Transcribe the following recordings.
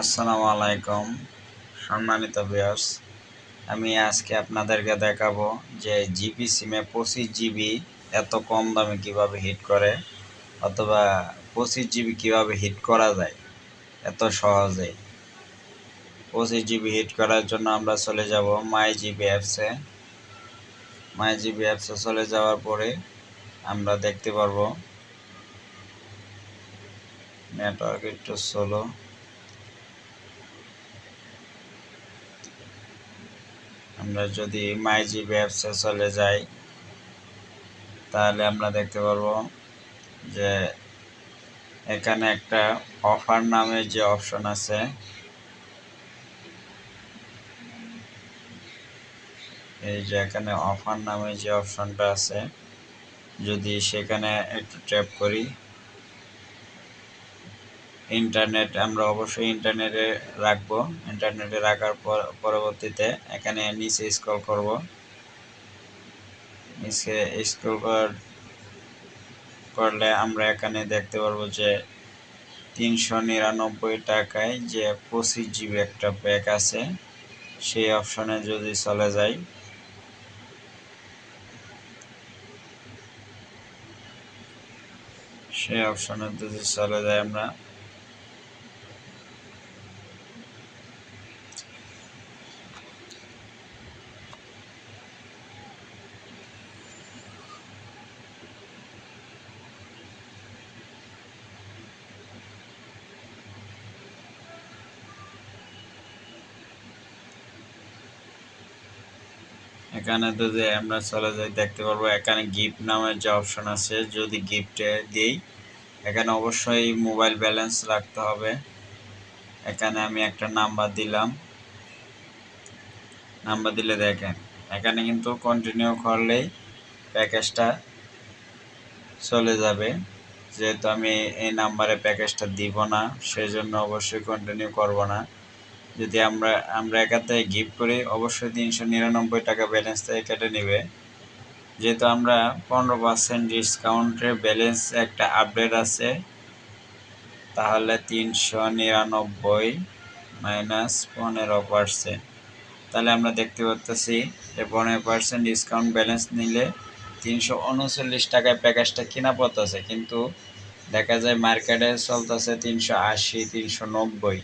আসসালামু আলাইকুম, সম্মানিত ভিউয়ার্স আমি আজকে আপনাদেরকে দেখাবো যে জিবি সিমে পঁচিশ জিবি এত কম দামে কীভাবে হিট করে অথবা পঁচিশ জিবি কীভাবে হিট করা যায়, এত সহজে। পঁচিশ জিবি হিট করার জন্য আমরা চলে যাব মাই জিবি অ্যাপসে মাই জিবি অ্যাপসে চলে যাওয়ার পরে আমরা দেখতে পারব। নেটওয়ার্ক একটু স্লো আমরা যদি মাই জিবি অ্যাপসে চলে যাই, তাহলে আমরা দেখতে পারব যে এখানে একটা অফার নামে যে অপশন আছে, এই যে এখানে অফার নামে যে অপশনটা আছে, যদি সেখানে একটু ট্যাপ করি ইন্টারনেট আমরা অবশ্যই ইন্টারনেটে রাখব। ইন্টারনেটে রাখার পর, পরবর্তীতে এখানে নিচে স্ক্রল করব। নিচে স্ক্রল করলে আমরা এখানে দেখতে পারব যে তিনশো নিরানব্বই টাকায় যে পঁচিশ জিবি একটা প্যাক আছে, সেই অপশনে যদি চলে যাই, সেই অপশনে যদি চলে যাই আমরা এখানে যদি আমরা চলে যাই, দেখতে পারব এখানে গিফট নামের যে অপশন আছে, যদি গিফটে দিই, এখানে অবশ্যই মোবাইল ব্যালেন্স রাখতে হবে। এখানে আমি একটা নাম্বার দিলাম। নাম্বার দিলে দেখেন, এখানে কিন্তু কন্টিনিউ করলেই প্যাকেজটা চলে যাবে। যেহেতু আমি এই নাম্বারে প্যাকেজটা দিব না সেই জন্য অবশ্যই কন্টিনিউ করব না। যদি আমরা আমরা থেকে গিফট করি, অবশ্যই তিনশো নিরানব্বই টাকা ব্যালেন্স থেকে কেটে নেবে। যেহেতু আমরা পনেরো পার্সেন্ট ডিসকাউন্টের ব্যালেন্স একটা আপডেট আছে, তাহলে তিনশো নিরানব্বই মাইনাস পনেরো পার্সেন্ট তাহলে আমরা দেখতে পাচ্ছি যে পনেরো পার্সেন্ট ডিসকাউন্ট ব্যালেন্স নিলে তিনশো উনচল্লিশ টাকায় প্যাকেজটা কিনা পড়তেছে। কিন্তু দেখা যায় মার্কেটে চলতেছে তিনশো আশি, তিনশো নব্বই।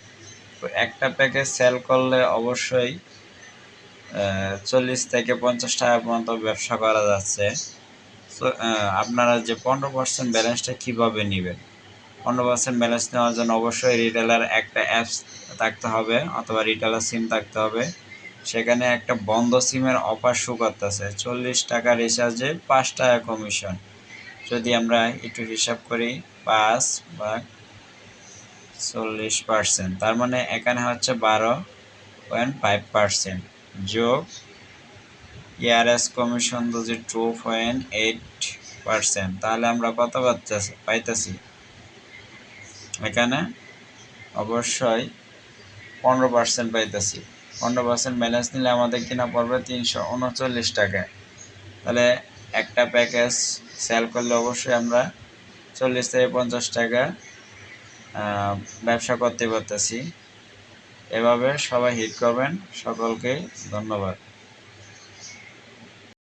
একটা প্যাকেজ সেল করলে অবশ্যই চল্লিশ থেকে পঞ্চাশ টাকা পর্যন্ত ব্যবসা করা যাচ্ছে। তো আপনারা যে পনেরো পার্সেন্ট ব্যালেন্সটা কীভাবে নেবেন? পনেরো পার্সেন্ট ব্যালেন্স নেওয়ার জন্য অবশ্যই রিটেলার একটা অ্যাপস থাকতে হবে, অথবা রিটেলার সিম থাকতে হবে। সেখানে একটা বন্ধ সিমের অফার শু করতেছে। চল্লিশ টাকা রিচার্জে পাঁচ টাকা কমিশন যদি আমরা একটু হিসাব করি, পাঁচ বা চল্লিশ পার্সেন্ট তার মানে এখানে হচ্ছে বারো পয়েন্ট ফাইভ পার্সেন্ট যোগ ইয়ারএস কমিশন যদি টু পয়েন্ট এইট পার্সেন্ট তাহলে আমরা কত পাইতেছি? এখানে অবশ্যই পনেরো পার্সেন্ট পাইতেছি। পনেরো পার্সেন্ট ব্যালেন্স নিলে আমাদের কিনা পড়বে তিনশো উনচল্লিশ টাকা। তাহলে একটা প্যাকেজ সেল করলে অবশ্যই আমরা চল্লিশ থেকে পঞ্চাশ টাকা ব্যবসা করতে পারতেছি। এভাবে সবাই হিট করবেন। সকলকে ধন্যবাদ।